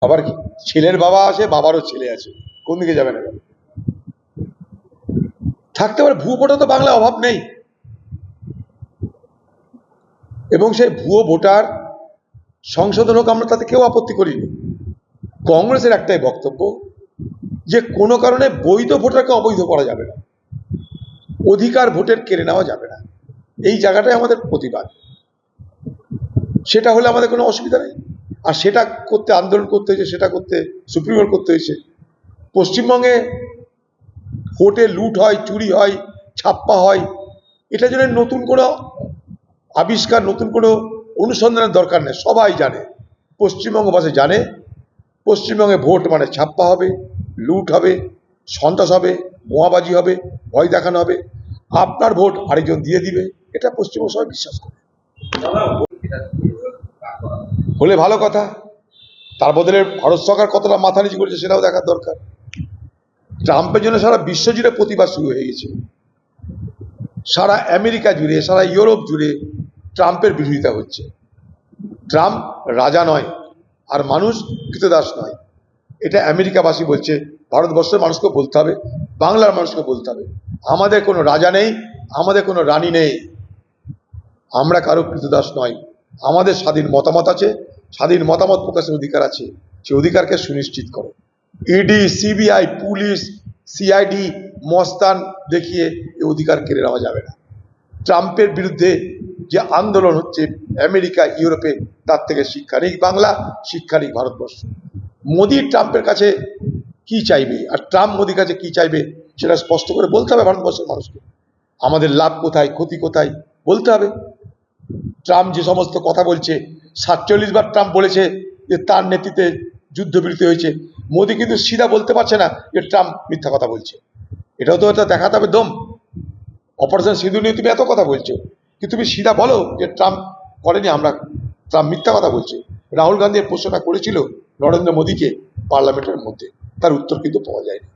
আবার কি? ছেলের বাবা আছে বাবারও ছেলে আছে। কোন দিকে যাবে না? থাকতে পারে, ভুয়ো ভোটার তো বাংলায় অভাব নেই। এবং সেই ভুয়ো ভোটার, সংশোধন হোক, আমরা তাতে কেউ আপত্তি করিনি। কংগ্রেসের একটাই বক্তব্য, যে কোনো কারণে বৈধ ভোটারকে অবৈধ করা যাবে না। অধিকার ভোটের কেড়ে নেওয়া যাবে না। এই জায়গাটাই আমাদের প্রতিবাদ। সেটা হলে আমাদের কোনো অসুবিধা নেই। আর সেটা করতে আন্দোলন করতে হয়েছে, সেটা করতে সুপ্রিম কোর্ট করতে হয়েছে। পশ্চিমবঙ্গে ভোটে লুট হয়, চুরি হয়, ছাপ্পা হয় এটা জন্য নতুন কোনো আবিষ্কার, নতুন কোনো অনুসন্ধানের দরকার নেই, সবাই জানে। পশ্চিমবঙ্গবাসী জানে, পশ্চিমবঙ্গে ভোট মানে ছাপ্পা হবে, লুট হবে, সন্ত্রাস হবে বোমাবাজি হবে, ভয় দেখানো হবে। আপনার ভোট আরেকজন দিয়ে দিবে, এটা পশ্চিমবঙ্গ সবাই বিশ্বাস করে। হলে ভালো কথা। তার বদলে ভারত সরকার কতটা মাথা নিচু করেছে সেটাও দেখার দরকার। ট্রাম্পের জন্য সারা বিশ্ব জুড়ে প্রতিবাদ শুরু হয়ে গেছে। সারা আমেরিকা জুড়ে, সারা ইউরোপ জুড়ে ট্রাম্পের বিরোধিতা হচ্ছে। ট্রাম্প রাজা নয়, আর মানুষ কৃতদাস নয়। এটা আমেরিকাবাসী বলছে। ভারতবর্ষের মানুষকে বলতে হবে, বাংলার মানুষকে বলতে হবে। আমাদের কোনো রাজা নেই, আমাদের কোনো রানী নেই। আমরা কারও কৃতদাস নয়। আমাদের স্বাধীন মতামত আছে, স্বাধীন মতামত প্রকাশের অধিকার আছে, সে অধিকারকে সুনিশ্চিত করো। ইডি সিবিআই পুলিশ সিআইডি মস্তান দেখিয়ে এ অধিকার কেড়ে নেওয়া যাবে না। ট্রাম্পের বিরুদ্ধে যে আন্দোলন হচ্ছে আমেরিকা, ইউরোপে, তার থেকে শিক্ষা নেই বাংলা শিক্ষা নেই ভারতবর্ষ। মোদি ট্রাম্পের কাছে কি চাইবে? আর ট্রাম্প মোদির কাছে কি চাইবে? সেটা স্পষ্ট করে বলতে হবে ভারতবর্ষের মানুষকে। আমাদের লাভ কোথায়, ক্ষতি কোথায়, বলতে হবে। ট্রাম্প যে সমস্ত কথা বলছে, সাতচল্লিশ বার ট্রাম্প বলেছে যে তার নেতৃত্বে যুদ্ধবিরতি হয়েছে। মোদি কিন্তু সিধা বলতে পারছে না যে ট্রাম্প মিথ্যা কথা বলছে। এটাও তো এটা দেখাতে হবে দম। অপারেশন সিঁদুর নিয়ে তুমি এত কথা বলছো। কিন্তু তুমি সিধা বলো যে ট্রাম্প করেনি, আমরা ট্রাম্প মিথ্যা কথা বলছে? রাহুল গান্ধী প্রশ্নটা করেছিল নরেন্দ্র মোদীকে পার্লামেন্টের মধ্যে। তার উত্তর কিন্তু পাওয়া যায়নি।